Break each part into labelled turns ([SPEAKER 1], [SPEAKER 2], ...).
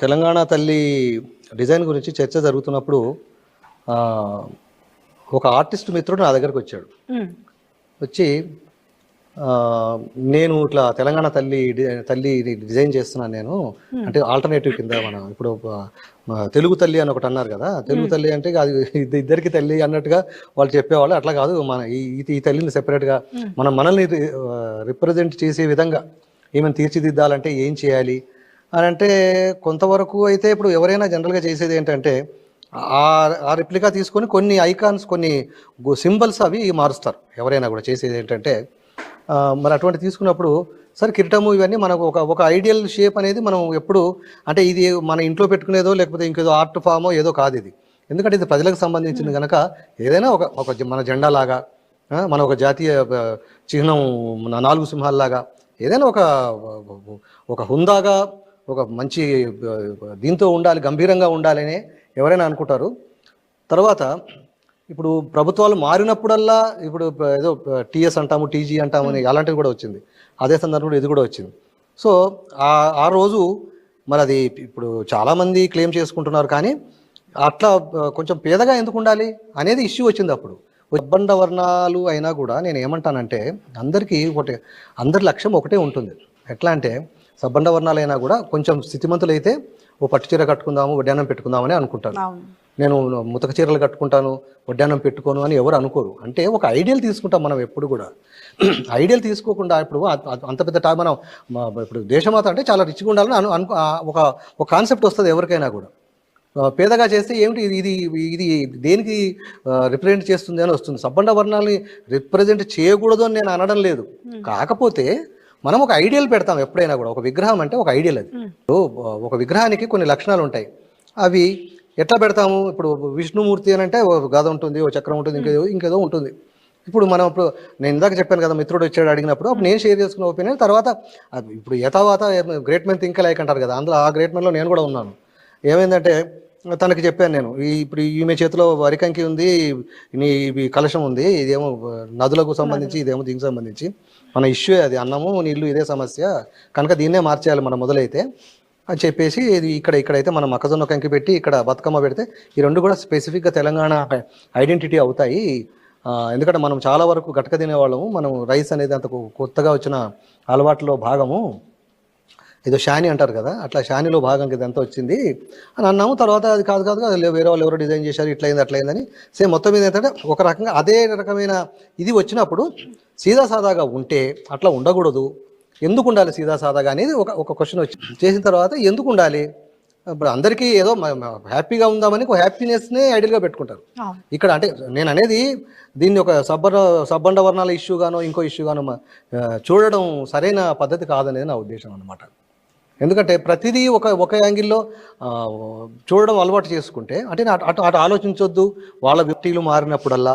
[SPEAKER 1] తెలంగాణ తల్లి డిజైన్ గురించి చర్చ జరుగుతున్నప్పుడు ఒక ఆర్టిస్ట్ మిత్రుడు నా దగ్గరకు వచ్చాడు. వచ్చి నేను ఇట్లా తెలంగాణ తల్లి తల్లి డిజైన్ చేస్తున్నాను నేను. అంటే ఆల్టర్నేటివ్ కింద మన ఇప్పుడు తెలుగు తల్లి అని ఒకటి అన్నారు కదా. తెలుగు తల్లి అంటే అది ఇది ఇద్దరికి తల్లి అన్నట్టుగా వాళ్ళు చెప్పేవాళ్ళు. అట్లా కాదు మన ఈ తల్లిని సెపరేట్గా మనం మనల్ని రిప్రజెంట్ చేసే విధంగా ఈమెను తీర్చిదిద్దాలంటే ఏం చేయాలి? అని అంటే కొంతవరకు అయితే ఇప్పుడు ఎవరైనా జనరల్గా చేసేది ఏంటంటే ఆ ఆ రిప్లికా తీసుకొని కొన్ని ఐకాన్స్ కొన్ని సింబల్స్ అవి మారుస్తారు. ఎవరైనా కూడా చేసేది ఏంటంటే మరి అటువంటి తీసుకున్నప్పుడు సరే కిరీటము ఇవన్నీ మనకు ఒక ఒక ఐడియల్ షేప్ అనేది మనం ఎప్పుడు అంటే ఇది మన ఇంట్లో పెట్టుకునేదో లేకపోతే ఇంకేదో ఆర్ట్ ఫామో ఏదో కాదు ఇది. ఎందుకంటే ఇది ప్రజలకు సంబంధించింది కనుక ఏదైనా ఒక ఒక మన జెండా లాగా మన ఒక జాతీయ చిహ్నం నాలుగు సింహాల్లాగా ఏదైనా ఒక ఒక హుందాగా ఒక మంచి దీంతో ఉండాలి గంభీరంగా ఉండాలని ఎవరైనా అనుకుంటారు. తర్వాత ఇప్పుడు ప్రభుత్వాలు మారినప్పుడల్లా ఇప్పుడు ఏదో టీఎస్ అంటాము టీజీ అంటాము అని అలాంటివి కూడా వచ్చింది. అదే సందర్భంలో ఇది కూడా వచ్చింది. సో ఆ ఆ రోజు మరి అది ఇప్పుడు చాలామంది క్లెయిమ్ చేసుకుంటున్నారు కానీ అట్లా కొంచెం పేదగా ఎందుకు ఉండాలి అనేది ఇష్యూ వచ్చింది అప్పుడు. ఉద్బండ వర్ణాలు అయినా కూడా నేను ఏమంటానంటే అందరికీ ఒకటి అందరి లక్ష్యం ఒకటే ఉంటుంది. ఎట్లా అంటే సబ్బండ వర్ణాలైనా కూడా కొంచెం స్థితిమంతులు అయితే ఓ పట్టు చీర కట్టుకుందాము వడ్డానం పెట్టుకుందామని అనుకుంటారు
[SPEAKER 2] అవును.
[SPEAKER 1] నేను ముతక చీరలు కట్టుకుంటాను వడ్డానం పెట్టుకోను అని ఎవరు అనుకోరు. అంటే ఒక ఐడియల్ తీసుకుంటాం మనం ఎప్పుడు కూడా. ఐడియల్ తీసుకోకుండా ఇప్పుడు అంత పెద్ద టైం మనం ఇప్పుడు దేశమాత అంటే చాలా రిచ్గా ఉండాలని అను ఒక ఒక కాన్సెప్ట్ వస్తుంది ఎవరికైనా కూడా. పేదగా చేస్తే ఏమిటి ఇది ఇది ఇది దేనికి రిప్రజెంట్ చేస్తుంది అని వస్తుంది. సబ్బండ వర్ణాలని రిప్రజెంట్ చేయకూడదు అని నేను అనడం లేదు. కాకపోతే మనం ఒక ఐడియల్ పెడతాం ఎప్పుడైనా కూడా. ఒక విగ్రహం అంటే ఒక ఐడియల్ అది. ఒక విగ్రహానికి కొన్ని లక్షణాలు ఉంటాయి. అవి ఎట్లా పెడతాము? ఇప్పుడు విష్ణుమూర్తి అని అంటే ఓ గద ఉంటుంది ఓ చక్రం ఉంటుంది ఇంకేదో ఇంకేదో ఉంటుంది. ఇప్పుడు మనం ఇప్పుడు నేను ఇందాక చెప్పాను కదా మిత్రుడు వచ్చాడు అడిగినప్పుడు అప్పుడు నేను షేర్ చేసుకున్న ఒపీనియన్ తర్వాత ఇప్పుడు యథావాత గ్రేట్ మెన్ థింక్ లైక్ అంటారు కదా అందులో ఆ గ్రేట్ మెన్లో నేను కూడా ఉన్నాను. ఏమైందంటే తనకి చెప్పాను నేను. ఈ ఇప్పుడు ఈమె చేతిలో వరికంకి ఉంది నీ ఇవి కలశం ఉంది ఇదేమో నదులకు సంబంధించి ఇదేమో దీనికి సంబంధించి. మన ఇష్యూ అది అన్నము నీళ్ళు ఇదే సమస్య. కనుక దీన్నే మార్చేయాలి మనం మొదలైతే అని చెప్పేసి ఇది ఇక్కడ ఇక్కడైతే మనం మొక్కజొన్న కంకి పెట్టి ఇక్కడ బతుకమ్మ పెడితే ఈ రెండు కూడా స్పెసిఫిక్గా తెలంగాణ ఐడెంటిటీ అవుతాయి. ఎందుకంటే మనం చాలా వరకు గటక తినేవాళ్ళము. మనం రైస్ అనేది అంత కొత్తగా వచ్చిన అలవాట్లో భాగము. ఏదో షాని అంటారు కదా అట్లా షానిలో భాగంగా ఇదంతా వచ్చింది. అని అన్నాము తర్వాత అది కాదు కాదు అది వేరే వాళ్ళు ఎవరో డిజైన్ చేశారు ఇట్లయింది అట్లయిందని సేమ్ మొత్తం మీద ఏంటంటే ఒక రకంగా అదే రకమైన ఇది వచ్చినప్పుడు సీదా సాదాగా ఉంటే అట్లా ఉండకూడదు. ఎందుకు ఉండాలి సీదా సాదాగా అనేది ఒక ఒక క్వశ్చన్ వచ్చి చేసిన తర్వాత ఎందుకు ఉండాలి? ఇప్పుడు అందరికీ ఏదో హ్యాపీగా ఉందామని ఒక హ్యాపీనెస్నే ఐడియల్గా పెట్టుకుంటారు. ఇక్కడ అంటే నేను అనేది దీన్ని ఒక సబ్బర సబ్బండ వర్ణాల ఇష్యూగానో ఇంకో ఇష్యూగానో చూడడం సరైన పద్ధతి కాదనేది నా ఉద్దేశం అన్నమాట. ఎందుకంటే ప్రతిదీ ఒక ఒక యాంగిల్లో చూడడం అలవాటు చేసుకుంటే అంటే అటు అటు ఆలోచించొద్దు. వాళ్ళ వ్యక్తులు మారినప్పుడల్లా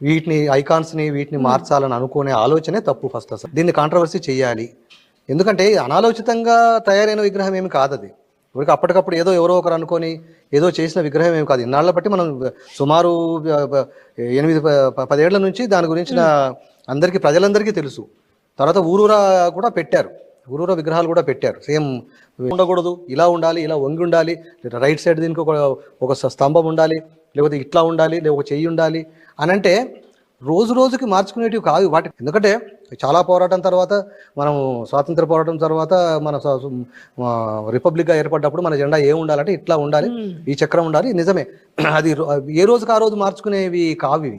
[SPEAKER 1] వీటిని ఐకాన్స్ని వీటిని మార్చాలని అనుకునే ఆలోచనే తప్పు ఫస్ట్ అసలు. దీన్ని కాంట్రవర్సీ చేయాలి. ఎందుకంటే అనాలోచితంగా తయారైన విగ్రహం ఏమి కాదు అది ఇప్పటికి అప్పటికప్పుడు ఏదో ఎవరో ఒకరు అనుకొని ఏదో చేసిన విగ్రహం ఏమి కాదు. ఇన్నాళ్ళ బట్టి మనం సుమారు ఎనిమిది పదేళ్ళ నుంచి దాని గురించిన అందరికీ ప్రజలందరికీ తెలుసు. తర్వాత ఊరూరా కూడా పెట్టారు. ఊరూరా విగ్రహాలు కూడా పెట్టారు. సేమ్ ఉండకూడదు ఇలా ఉండాలి ఇలా వంగి ఉండాలి రైట్ సైడ్ దీనికి ఒక ఒక స్తంభం ఉండాలి లేకపోతే ఇట్లా ఉండాలి లేదా ఒక చెయ్యి ఉండాలి అని అంటే రోజు రోజుకి మార్చుకునేటివి కాదు వాటి. ఎందుకంటే చాలా పోరాటం తర్వాత మనం స్వాతంత్ర పోరాటం తర్వాత మన రిపబ్లిక్గా ఏర్పడ్డప్పుడు మన జెండా ఏం ఉండాలంటే ఇట్లా ఉండాలి ఈ చక్రం ఉండాలి నిజమే. అది ఏ రోజుకి ఆ రోజు మార్చుకునేవి కావు